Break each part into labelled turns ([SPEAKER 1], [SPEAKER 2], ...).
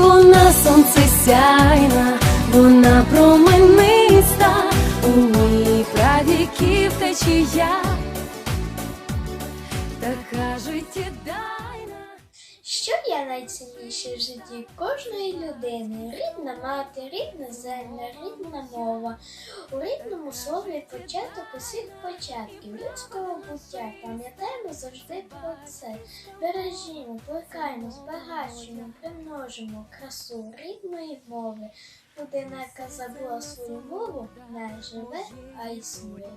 [SPEAKER 1] вона сонце сяйна, вона промениста, у ній правіків течія, така життєдайна.
[SPEAKER 2] Що є найцінніше в житті кожної людини? Рідна мати, рідна земля, рідна мова. У рідному слові початок усіх початків людського буття. Пам'ятаємо завжди про це. Бережімо, плекаємо, збагачуємо, примножимо красу рідної мови. Людина, яка забула свою мову, не живе, а існує.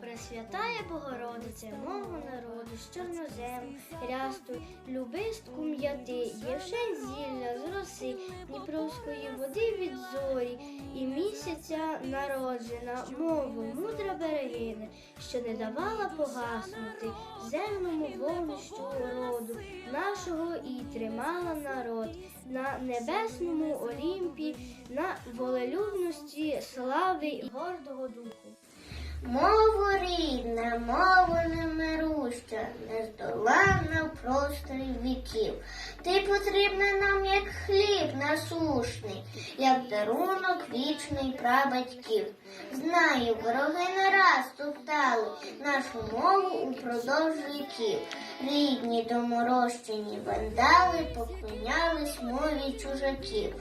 [SPEAKER 3] Пресвятає Богородице, мого народу, з чорнозему, рясту, любистку м'яти, євшей зілля з роси, Дніпровської води від зорі, і місяця народжена, мову мудра берегине, що не давала погаснути земному вогнищу роду, нашого і тримала народ на небесному Олімпі, на волелюбності слави і гордого духу.
[SPEAKER 4] Рідна, мова немируща, нездоланна в просторі віків. Ти потрібна нам, як хліб насушний, як дарунок вічний прабатьків. Знаю, вороги не раз топтали нашу мову упродовж віків. Рідні доморощені вандали поклонялись мові чужаків.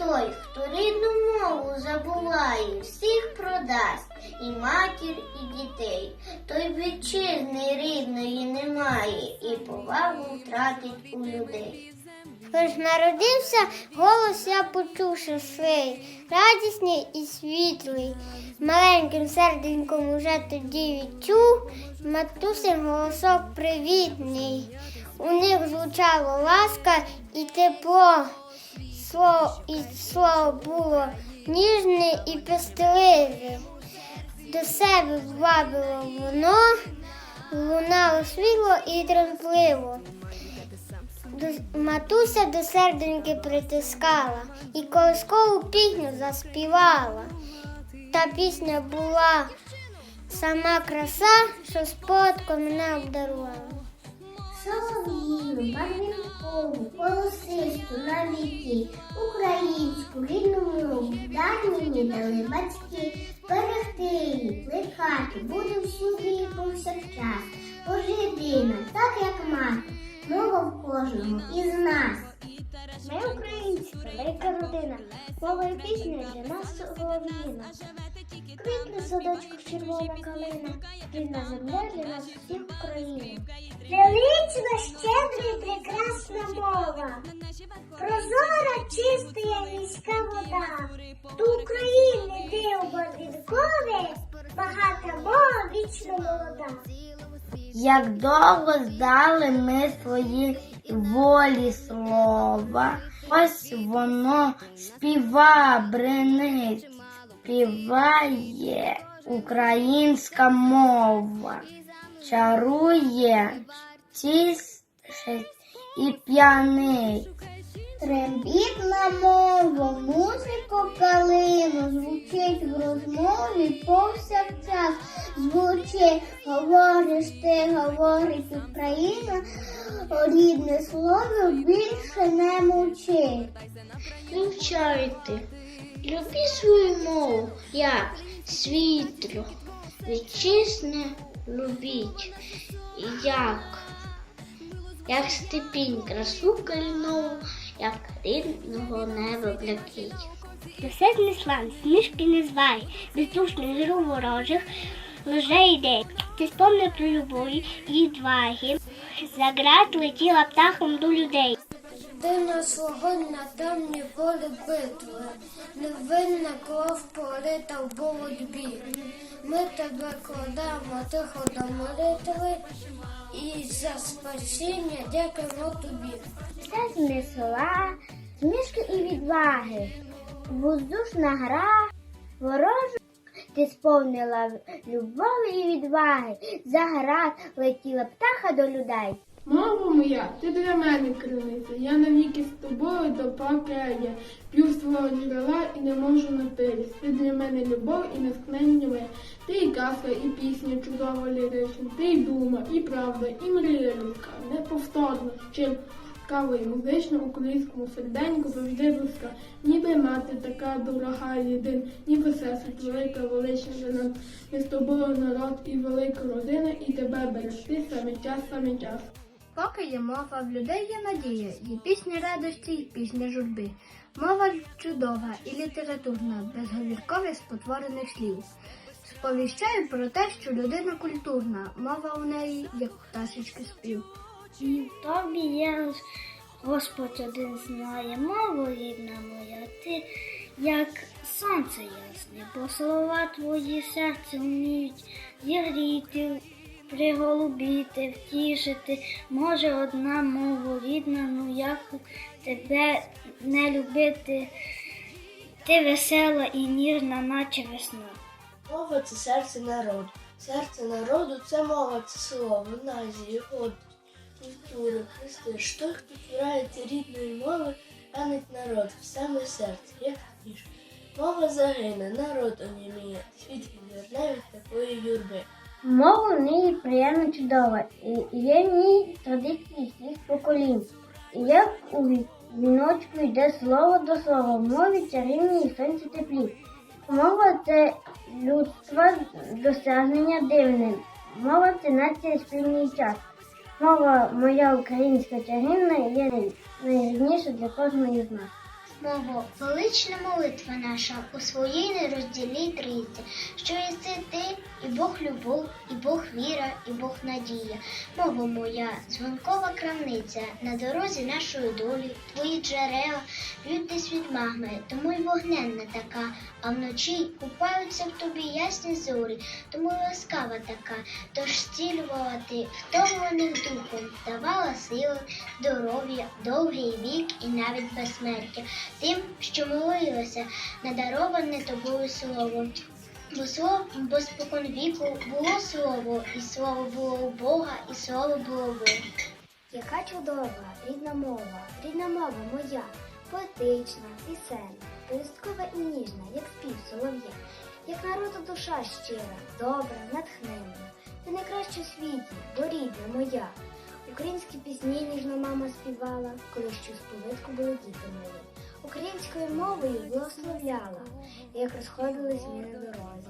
[SPEAKER 4] Той, хто рідну мову забуває, всіх продасть і матір, і дітей. Той вітчизни рідної немає, і повагу втратить у людей.
[SPEAKER 3] Тож народився голос я почувши свій, радісний і світлий. Маленьким серденьком уже тоді відчув матусин голосок привітний. У них звучала ласка і тепло. Слово і слово було ніжне і пестливе. До себе ввабило воно, лунало світло і тремтливо. Матуся до серденьки притискала і колискову пісню заспівала. Та пісня була сама краса, що спадком мене обдарувала.
[SPEAKER 4] Солов'їну, барвінкову, голосисту на віки, українську рідну мову, дай мені дали батьки, берегти її, плекати, буде всюди і повсякчас. Бо єдина, так як мати, мова в кожного із нас.
[SPEAKER 3] Ми українці, велика родина, мова і пісня для нас солов'їна. Квітне садочку червона калина, рідна земля для нас всіх Україна.
[SPEAKER 4] Велична, щедра і прекрасна мова, прозора, чиста міська вода. До України диво відкове, багата мова вічно молода. Як довго здали ми свої волі слова, ось воно співа, бренить, співає українська мова, чарує, тішить і п'янить. Трембітна мова, музику калину, звучить в розмові повсякчас. Звучить, говориш ти, говорить Україна, рідне слово більше не мовчить.
[SPEAKER 3] Вивчайте, люби свою мову, як світло, вітчизне любіть, як, як степінь красу калінову, як рідного неба блякить. Досить слан, смішки не звай, бездушний жру ворожих, лже йде. Ти спомни про любові і відваги, за град летіла птахом до людей.
[SPEAKER 2] Ти нас вогонь на темні полі битви, невинна кров полита в боротьбі. Ми тебе кладемо тихо до молитви і за спасіння дякуємо тобі.
[SPEAKER 3] Все знесла, змішки і відваги.
[SPEAKER 5] Воздушна гра, ворожу ти сповнила любові і відваги. За град летіла птаха до людей.
[SPEAKER 6] Мова моя, ти для мене криниця, я навіки з тобою допоки я п'ю свого джерела і не можу напитись. Ти для мене любов і натхнення моє. Ти і казка, і пісня чудова лірична, ти і дума, і правда, і мрія людська, неповторна, чим кава і музична українському серденьку завжди близька. Ніби мати така дорога єдина, ніби сестра велика велична нас. Ми з тобою народ і велика родина, і тебе берегти саме час, саме час.
[SPEAKER 5] Поки є мова, в людей є надія, є пісня радості, і пісня журби. Мова чудова і літературна, без говіркових спотворених слів. Сповіщаю про те, що людина культурна, мова у неї, як пташечки спів. І тобі є Господь один знає, мову рідна моя, ти як сонце ясне, бо слова твої серце вміють зігріти, приголубіти, втішити. Може одна мова рідна, ну як тебе не любити, ти весела і ніжна, наче весна.
[SPEAKER 7] Мова це серце народу. Серце народу це мова, це слово, назії, год, культура, престиж. Той, хто цурається рідної мови, ранить народ в саме серце, як ніж. Мова загине, народ оніміє, світ відверне від такої юрби.
[SPEAKER 5] Мова в неї приємно чудова, і є в ній традиції всіх поколінь. І як у віночку йде слово до слова, в мові чарівні і сонці теплі. Мова це людства досягнення дивне. Мова це нація спільний час. Мова моя українська чарівна є най- для кожної з нас.
[SPEAKER 4] Мова, велична молитва наша у своїй нерозділій трійці, що єси ти, і Бог любов, і Бог віра, і Бог надія. Мова моя, дзвонкова крамниця, на дорозі нашої долі, твої джерела б'ють від магми, тому й вогненна така, а вночі купаються в тобі ясні зорі, тому й ласкава така, тож зцілювала ти, втомлених духом, давала сили, здоров'я, довгий вік і навіть безсмертя тим, що молилося, надароване тобою слово. Бо слово, бо спокон віку було слово, і слово було у Бога, і слово було Бог.
[SPEAKER 5] Яка чудова, рідна мова, рідна мова моя, поетична, пісенна, листкова і ніжна, як спів солов'я, як народу душа щира, добра, натхненна, ти найкраща в світі, бо рідна моя. Українські пісні ніжно мама співала, коли ще з повитку були діти мої. Українською мовою благословляла, як розходились ми на дорозі.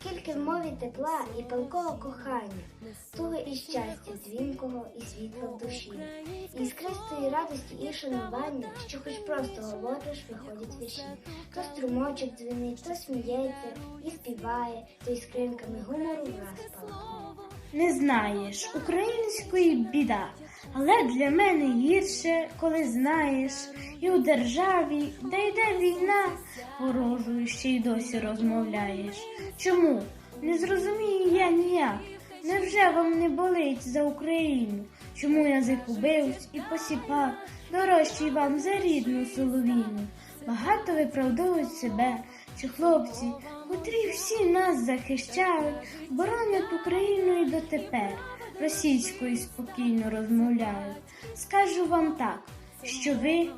[SPEAKER 5] Скільки в мові тепла і палкого кохання, туги і щастя дзвінкого і світла в душі, іскристої радості і шанування, що хоч просто говориш, виходять вірші. То струмочок дзвенить, то сміється і співає, то й скринками гумору враз палахне.
[SPEAKER 8] Не знаєш української біда, але для мене гірше, коли знаєш, і у державі, де йде війна, ворожою ще й досі розмовляєш. Чому? Не зрозумію я ніяк. Невже вам не болить за Україну? Чому язик убивсь і посіпак, дорожчий вам за рідну соловіну? Багато виправдовують себе, чи хлопці, котрі всі нас захищають, боронять Україну і дотепер, російською спокійно розмовляють. Скажу вам так, що ви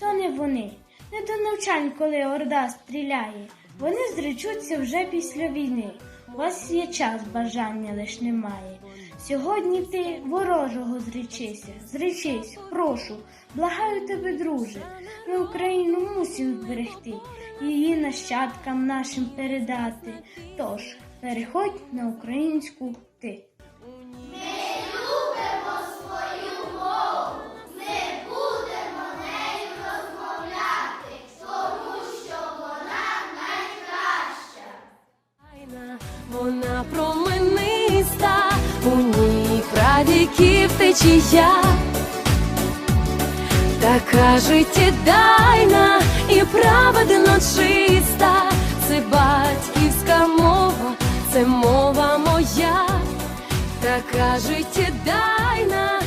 [SPEAKER 8] то не вони, не до навчань, коли орда стріляє. Вони зречуться вже після війни. У вас є час, бажання лиш немає. Сьогодні ти ворожого зречися, зречись, прошу, благаю тебе, друже. Ми Україну мусимо зберегти, її нащадкам нашим передати. Тож переходь на українську ти.
[SPEAKER 1] Течія, така життєдайна і праведно чиста, це батьківська мова, це мова моя, така життєдайна